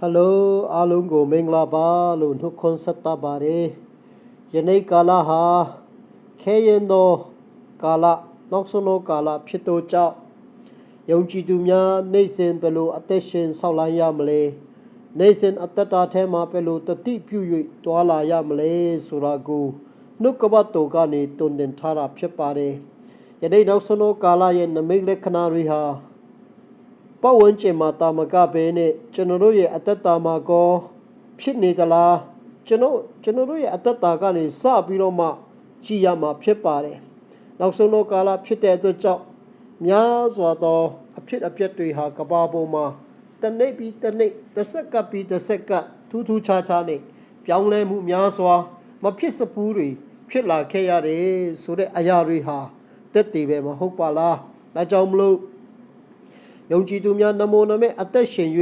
ဟယ်လိုအားလုံးကိုမင်္ဂလာပါလို့နှုတ်ခွန်းဆက်တာပါတယ်ယနေ့ကာလဟာခဲရင်သောကာလနောက်ဆုံးသောကာလဖြစ်သောကြောင့်ယုံကြည်သူများနေ့စဉ်ဘယ်လိုအသက်ရှင်ဆောက်လာရမလဲနေ့စဉ်အသက်တာထဲမှာဘယ်လိုတတိပြု၍တွာလာရမလဲဆိုတာကိုနှုတ်ကပတ်တော်ကနေတုန်တင်ထားတာဖြစ်ပါတယ်ယနေ့နောက်ဆုံးသောကာလရဲ့နမိတ်လက္ခဏာတွေဟာ ပတ်ဝန်းကျင်မှာတာမကပဲနဲ့ကျွန်တော်တို့ရဲ့အသက်တာမှာကောဖြစ်နေသလားကျွန်တော်ကျွန်တော်တို့ရဲ့အသက်တာကနေစပြီးတော့မှကြည်ရမှာဖြစ်ပါတယ်နောက်ဆုံးတော့ကာလဖြစ်တဲ့အတွက်ကြောင့်များစွာသောအဖြစ်အပျက်တွေဟာကဘာပေါ်မှာတနေ့ပြီးတနေ့တစ်စက္ကပ်ပြီးတစ်စက္ကပ်ထူးထူးခြားခြားနဲ့ပြောင်းလဲမှုများစွာ မဖြစ်စပူးတွေဖြစ်လာခဲ့ရတယ်ဆိုတဲ့အရာတွေဟာတက်တည်ပဲမဟုတ်ပါလားဒါကြောင့်မလို့ ယုံကြည်သူများနမောနမဲအသက်ရှင်၍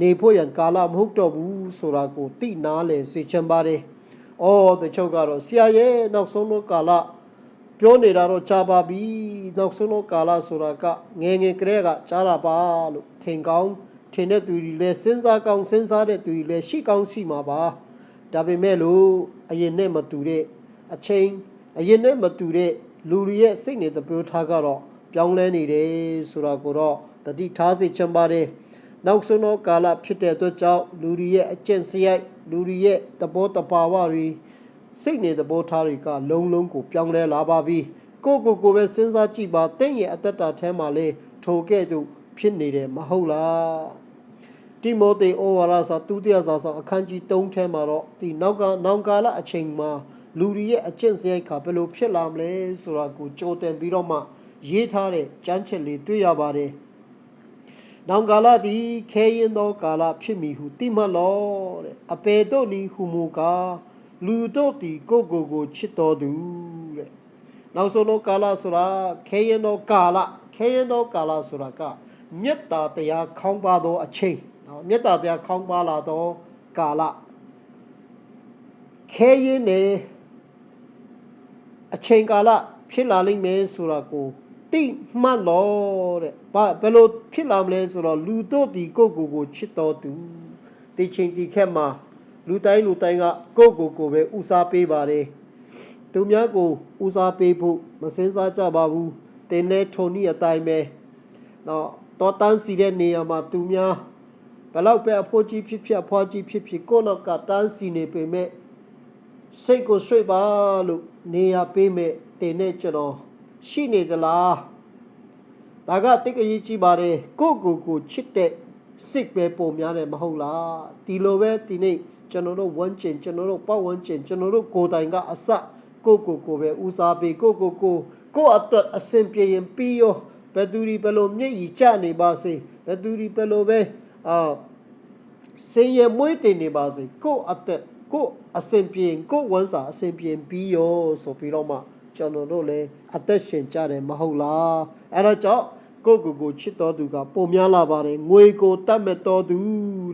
နေဖို့ရန်ကာလမဟုတ်တော့ဘူးဆိုတာကိုသိနာလဲစေချင်ပါတယ်။အော်တချို့ကတော့ဆရာရဲ့နောက်ဆုံးတော့ကာလပြောနေတာတော့ကြားပါပြီ။နောက်ဆုံးတော့ကာလဆိုတာကငယ်ငယ်ကလေးကကြားတာပါလို့ထင်ကောင်းထင်တဲ့သူတွေလည်းစဉ်းစားကောင်းစဉ်းစားတဲ့သူတွေလည်းရှိကောင်းရှိမှာပါ။ဒါပေမဲ့လို့အရင်နဲ့မတူတဲ့အချိန်အရင်နဲ့မတူတဲ့လူတွေရဲ့စိတ်နေတပြောထားကတော့ပြောင်းလဲနေတယ်ဆိုတာကိုတော့ တတိထားစေချင်ပါတယ်နောက်ဆုံးသောကာလဖြစ်တဲ့အတွက်ကြောင့်လူတွေရဲ့အကျင့်စရိုက်လူတွေရဲ့တဘောတဘာဝတွေစိတ်နေတဘောထားတွေကလုံးလုံးကိုပြောင်းလဲလာပါပြီကိုကိုကိုပဲစဉ်းစားကြည့်ပါတင့်ရဲ့အသက်တာထဲမှာလေထိုကဲ့သို့ဖြစ်နေတယ်မဟုတ်လားတိမောသေဩဝါဒစာဒုတိယစာဆောင်အခန်းကြီး3ထဲမှာတော့ဒီနောက်ကနောင်ကာလအချိန်မှာလူတွေရဲ့အကျင့်စရိုက်ခါဘယ်လိုဖြစ်လာမလဲဆိုတာကိုကြိုတင်ပြီးတော့မှရေးထားတဲ့ကြမ်းချက်လေးတွေ့ရပါတယ်။ နောင်ကာလသည်ခဲရင်သောကာလဖြစ်မည်ဟုသိမှတ်လောတဲ့အပေတို့နီဟုမူကားလူတို့သည်ကိုကိုကိုချစ်တော်သူတဲ့။နောက်ဆုံးသောကာလဆိုတာခဲရင်သောကာလခဲရင်သောကာလဆိုတာကမေတ္တာတရားခေါင်းပါသောအချိန်နော်မေတ္တာတရားခေါင်းပါလာသောကာလခဲရင်နေအချိန်ကာလဖြစ်လာလိမ့်မယ်ဆိုတာကို တိမှတ်လို့တဲ့ဘာဘယ်လိုဖြစ်လာမလဲဆိုတော့လူတို့ဒီကိုကိုကိုချစ်တော်သူဒီချိန်ဒီခက်မှာလူတိုင်းလူတိုင်းကကိုကိုကိုပဲဥစားပေးပါတယ်သူများကိုဥစားပေးဖို့မစင်စားကြပါဘူးတင်းနဲ့ထုံနီအတိုင်းပဲတော့တော်တန်းစီတဲ့နေရာမှာသူများဘလောက်ပဲအဖိုးကြီးဖြစ်ဖြစ်အဖွားကြီးဖြစ်ဖြစ်ကိုနောက်ကတန်းစီနေပေမဲ့စိတ်ကိုဆွေ့ပါလို့နေရာပေးမဲ့တင်နဲ့ကျွန်တော် ရှိနေသလားဒါကတိတ်ကကြီးကြည့်ပါတယ်ကိုကိုကိုချစ်တဲ့စိတ်ပဲပုံများတယ်မဟုတ်လားဒီလိုပဲဒီနေ့ကျွန်တော်တို့ဝန်းကျင်ကျွန်တော်တို့ပတ်ဝန်းကျင်ကျွန်တော်တို့ကိုယ်တိုင်ကအစကိုကိုကိုပဲဦးစားပေးကိုကိုကိုကိုအတွက်အစဉ်ပြေရင်ပြီးရောဘယ်သူဒီဘယ်လိုမျက်ရည်ကျနေပါစေဘယ်သူဒီဘယ်လိုပဲအာစင်ရမွေးတင်နေပါစေကိုအသက်ကိုအစဉ်ပြေရင်ကိုဝန်စာအစဉ်ပြေပြီးရောဆိုပြီးတော့မှ ကျွန်တော်တို့လည်းအသက်ရှင်ကြတယ်မဟုတ်လားအဲ့တော့ကြောင့်ကိုကိုကိုချစ်တော်သူကပုံများလာပါတယ်ငွေကိုတတ်မဲ့တော်သူ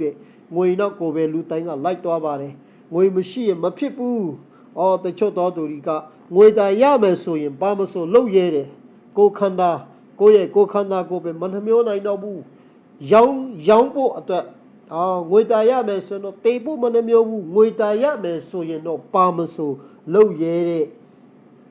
တဲ့ငွေတော့ကိုပဲလူတိုင်းကလိုက်သွားပါတယ်ငွေမရှိရင်မဖြစ်ဘူးအော်တချို့တော်သူတွေကငွေတိုင်ရမယ်ဆိုရင်ဘာမဆိုလုပ်ရဲတယ်ကိုခန္ဓာကိုရဲ့ကိုခန္ဓာကိုပဲမနှမျောနိုင်တော့ဘူးရောင်းရောင်းဖို့အတွက်အော်ငွေတာရမယ်ဆိုတော့တေဖို့မနှမျိုးဘူးငွေတာရမယ်ဆိုရင်တော့ပါမဆိုလုံရဲတဲ့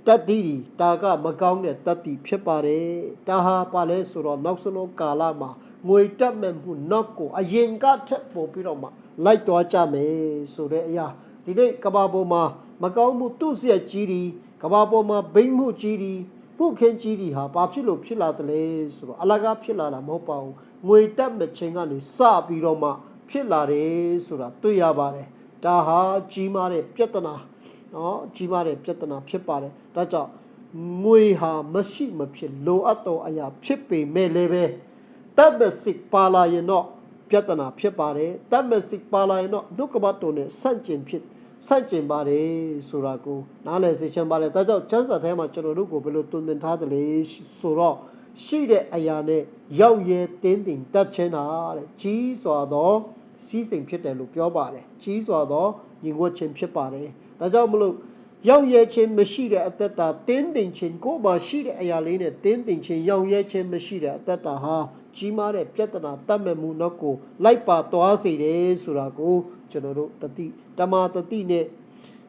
တတ္တိဒီတာကမကောင်းတဲ့တတ္တိဖြစ်ပါတယ်တာဟာပါလဲဆိုတော့နောက်ဆုံးကာလမှာငွေတက်မဲ့မှုနောက်ကိုအရင်ကထက်ပိုပြီးတော့မှလိုက်သွားကြမယ်ဆိုတဲ့အရာဒီနေ့ကဘာပေါ်မှာမကောင်းမှုသူ့ဆက်ကြီးဒီကဘာပေါ်မှာဘိမ့်မှုကြီးဒီမှုခင်းကြီးဒီဟာဘာဖြစ်လို့ဖြစ်လာတယ်လဲဆိုတော့အလကားဖြစ်လာတာမဟုတ်ပါဘူးငွေတက်မဲ့ချိန်ကနေစပြီးတော့မှဖြစ်လာတယ်ဆိုတာတွေ့ရပါတယ်ဒါဟာကြီးမားတဲ့ပြဿနာ နော်ကြီးမားတဲ့ပြဿနာဖြစ်ပါတယ်ဒါကြောင့်ငွေဟာမရှိမဖြစ်လိုအပ်သောအရာဖြစ်ပေမဲ့လည်းပဲတပ်မစစ်ပါလာရင်တော့ပြဿနာဖြစ်ပါတယ်တပ်မစစ်ပါလာရင်တော့နှုတ်ကပတ်တော်နဲ့ဆန့်ကျင်ဖြစ်ဆန့်ကျင်ပါတယ်ဆိုတာကိုနားလည်စေချင်ပါတယ်ဒါကြောင့်ကျမ်းစာထဲမှာကျွန်တော်တို့ကိုဘယ်လိုတွင်တင်ထားသလဲဆိုတော့ရှိတဲ့အရာနဲ့ရောက်ရဲတင်းတင်တတ်ခြင်းတာတဲ့ကြီးစွာသော စီးစိမ်ဖြစ်တယ်လို့ပြောပါတယ်ကြီးစွာသောညီငွတ်ခြင်းဖြစ်ပါတယ်ဒါကြောင့်မလို့ရောက်ရဲခြင်းမရှိတဲ့အတ္တတာတင်းတင်ခြင်းကိုယ်မှာရှိတဲ့အရာလေးနဲ့တင်းတင်ခြင်းရောက်ရဲခြင်းမရှိတဲ့အတ္တတာဟာကြီးမားတဲ့ပြဿနာတတ်မဲ့မှုနောက်ကိုလိုက်ပါသွားစေတယ်ဆိုတာကိုကျွန်တော်တို့တတိတမာတတိနဲ့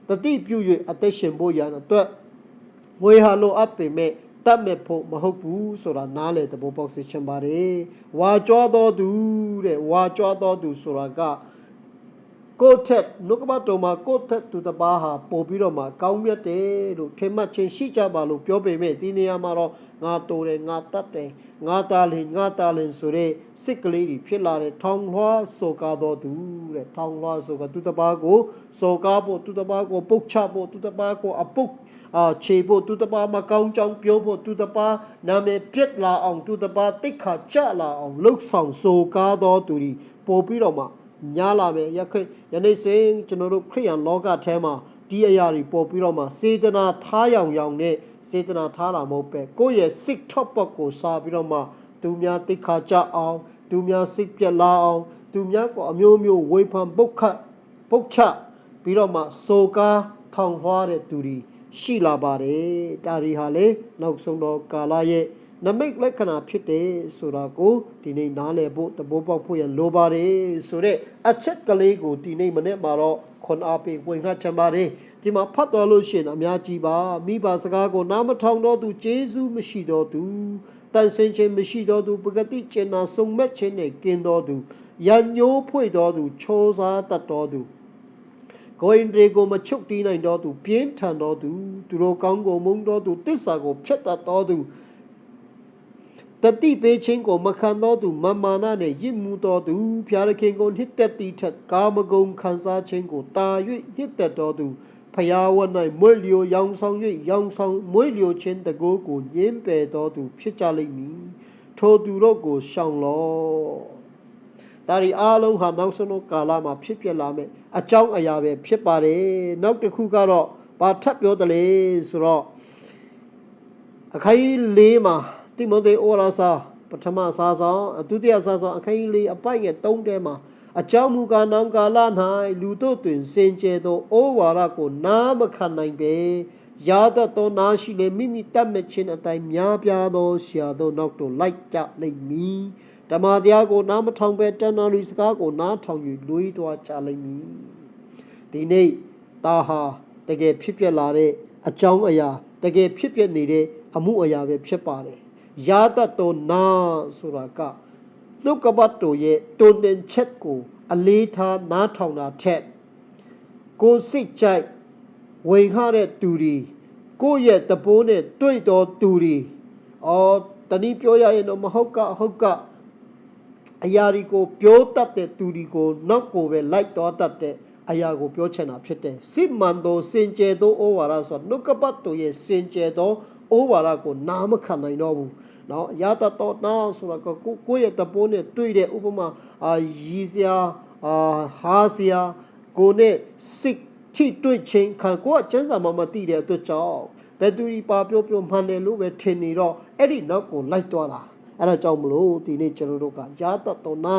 တတိပြု၍အသက်ရှင်ဖို့ရန်အတွက်ဝေဟာလိုအပ်ပေမဲ့ တတ်မဲ့ဖို့မဟုတ်ဘူးဆိုတာနားလေသဘောပေါက်စေချင်ပါတယ်ဝါကြွားတော်သူတဲ့ဝါကြွားတော်သူဆိုတာက ကိုယ့်ထက်နှုတ်ကပတ်တော်မှာကိုယ့်ထက်သူတစ်ပါးဟာပို့ပြီးတော့မှကောင်းမြတ်တယ်လို့ထင်မှတ်ခြင်းရှိကြပါလို့ပြောပေမဲ့ဒီနေရာမှာတော့ငါတိုးတယ်ငါတတ်တယ်ငါတာလင်ငါတာလင်ဆိုတဲ့စိတ်ကလေးတွေဖြစ်လာတဲ့ထောင်လွှားစောကားတော်သူတဲ့ထောင်လွှားစောကသူတစ်ပါးကိုစောကားဖို့သူတစ်ပါးကိုပုတ်ချဖို့သူတစ်ပါးကိုအပုတ်အာခြေဖို့သူတစ်ပါးမကောင်းကြောင်းပြောဖို့သူတစ်ပါးနာမည်ပြက်လာအောင်သူတစ်ပါးတိတ်ခါကြလာအောင်လှုပ်ဆောင်စောကားတော်သူတွေပို့ပြီးတော့မှ ညားလာမယ်ယခုယနေ့ဆိုရင်ကျွန်တော်တို့ခရိယန်လောကထဲမှာဒီအရာတွေပေါ်ပြီးတော့မှစေတနာထားရောင်ရောင်နဲ့စေတနာထားတာမဟုတ်ပဲကိုယ့်ရဲ့စိတ်ထော့ပတ်ကိုစားပြီးတော့မှသူများတိခါကြအောင်သူများစိတ်ပြက်လာအောင်သူများကိုအမျိုးမျိုးဝေဖန်ပုတ်ခတ်ပုတ်ချပြီးတော့မှစေကားထောင်လွှားတဲ့သူတွေရှိလာပါတယ်ဒါတွေဟာလေနောက်ဆုံးတော့ကာလရဲ့ နမိတ်လက္ခဏာဖြစ်တယ်ဆိုတာကိုဒီနေ့နားလည်ဖို့သဘောပေါက်ဖို့ရလိုပါတယ်ဆိုတော့အချက်ကလေးကိုဒီနေ့မနေ့မှာတော့ခွန်အားပေးဝင်ခတ်ချင်ပါတယ်ဒီမှာဖတ်တော်လို့ရှိရင်အများကြီးပါမိဘစကားကိုနားမထောင်တော့သူဂျေဇုမရှိတော့သူတန်ဆင်းခြင်းမရှိတော့သူပဂတိကျင်နာဆုံမဲ့ခြင်းနဲ့กินတော်သူရန်ညိုးဖွေတော်သူချောစားတတ်တော်သူကိုရင်တွေကိုမချုပ်တီးနိုင်တော့သူပြင်းထန်တော်သူသူတို့ကောင်းကိုမုန်းတော်သူတစ္ဆာကိုဖျက်တတ်တော်သူ တတိပေးခြင်းကိုမခံတော်သူမမာနနဲ့ရစ်မှုတော်သူဖျားသခင်ကိုနှစ်သက်သည့်ထက်ကာမဂုဏ်ခံစားခြင်းကိုတာ၍နှစ်သက်တော်သူဖျားဝတ်၌မွေလျိုရောင်ဆောင်၍ရောင်ဆောင်မွေလျိုခြင်းတကိုးကိုညင်းပယ်တော်သူဖြစ်ကြလိမ့်မည်ထိုသူတို့ကိုရှောင်လော့ဒါရီအားလုံးဟာနောက်ဆုံးကာလမှာဖြစ်ပြလာမယ်အကြောင်းအရာပဲဖြစ်ပါတယ်နောက်တစ်ခုကတော့ဘာထပ်ပြောတယ်လဲဆိုတော့အခိုင်လေးမှာ တိမောသေဩရာစာပထမစာဆောင်ဒုတိယစာဆောင်အခိုင်လေးအပိုက်ရဲ့၃တဲမှာအကြောင်းမူကားနောင်ကာလ၌လူတို့တွင်စင်ကြယ်သောဩဝါဒကိုနားမခံနိုင်ပေရာသသောနာရှိလေမိမိတတ်မဲ့ခြင်းအတိုင်းများပြားသောဆရာတို့နောက်သို့လိုက်ကြလိမ့်မည်ဓမ္မတရားကိုနားမထောင်ပဲတဏ္ဍာရီစကားကိုနားထောင်၍လွေးသွားကြလိမ့်မည်ဒီနေ့တာဟာတကယ်ဖြစ်ပျက်လာတဲ့အကြောင်းအရာတကယ်ဖြစ်ပျက်နေတဲ့အမှုအရာပဲဖြစ်ပါတယ် ရာသတော်နာဆိုတာကနှုတ်ကပတ်တော်ရဲ့တုန်တင်ချက်ကို အလေးထားနားထောင်တာထက်ကိုယ်စိတ်ကြိုက်ဝင်ခတဲ့သူတွေကိုယ့်ရဲ့တပိုးနဲ့တွေ့တော်သူတွေအော်တနည်းပြောရရင်တော့မဟုတ်ကဟုတ်ကအရာဒီကိုပြောတတ်တဲ့သူဒီကိုနောက်ကိုပဲလိုက်တော်တတ်တဲ့အရာကိုပြောချင်တာဖြစ်တယ်စစ်မှန်သောစင်ကြယ်သောဩဝါဒဆိုနှုတ်ကပတ်တော်ရဲ့စင်ကြယ်သော ဩဝါဒကိုနားမခံနိုင်တော့ဘူးနော်ရတတော်နာဆိုတာကကိုကိုရဲ့တပိုးနဲ့တွေ့တဲ့ဥပမာအာရီစရာအာဟာစရာကိုနဲ့စစ်ထိတွေ့ချင်းခံကိုကကျန်းစာမမသိတဲ့အတွက်ကြောင့်ဘယ်သူဒီပါပြောပြောမှန်တယ်လို့ပဲထင်နေတော့အဲ့ဒီနောက်ကိုလိုက်သွားတာအဲ့ဒါကြောင့်မလို့ဒီနေ့ကျွန်တော်တို့ကရာတတော်နာ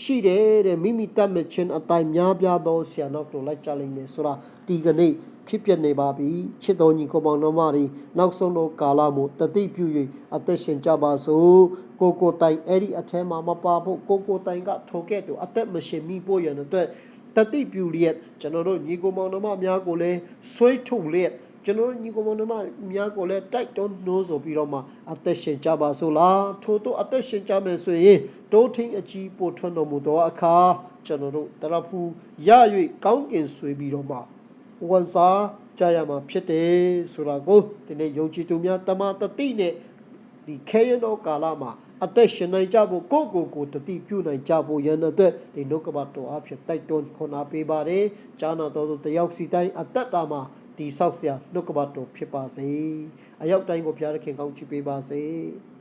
ရှိတယ်တဲ့မိမိတတ်မဲ့ခြင်းအတိုင်းများပြားသောဆရာနောက်တို့လိုက်ကြလိမ့်မယ်ဆိုတာဒီကနေ့ ဖြစ်ပြနေပါပြီချစ်တော်ညီကိုပေါင်းတော်မတွေနောက်ဆုံးတော့ကာလမို့တတိပြု၍အသက်ရှင်ကြပါစို့ကိုကိုတိုင်အဲ့ဒီအထဲမှာမပါဖို့ကိုကိုတိုင်ကထိုကဲ့သို့အသက်မရှင်မိဖို့ရတဲ့အတွက်တတိပြုလျက်ကျွန်တော်တို့ညီကိုပေါင်းတော်မများကိုလည်းဆွေးထုတ်လျက်ကျွန်တော်ညီကောင်မများကိုလည်းတိုက်တွန်းနှိုးဆိုပြီးတော့မှအသက်ရှင်ကြပါစို့လားထို့သောအသက်ရှင်ကြမယ်ဆိုရင်တိုးထင်းအကြီးပို့ထွန်းတော်မူသောအခါကျွန်တော်တို့တရဖူရ၍ကောင်းကင်ဆွေပြီးတော့မှ ဝန်စားကြရမှာဖြစ်တယ်ဆိုတာကိုဒီနေ့ယုံကြည်သူများတမန်တတိနဲ့ဒီခဲရသောကာလမှာအသက်ရှင်နိုင်ကြဖို့ကိုကိုကိုတတိပြုနိုင်ကြဖို့ရန်အတွက်ဒီနှုတ်ကပတ်တော်အဖြစ်တိုက်တွန်းခွန်အားပေးပါတယ်။ဈာနာတော်သူတယောက်စီတိုင်းအသက်တာမှာဒီဆောက်ဆရာနှုတ်ကပတ်တော်ဖြစ်ပါစေ။အရောက်တိုင်းကိုဘုရားသခင်ကောင်းချီးပေးပါစေ။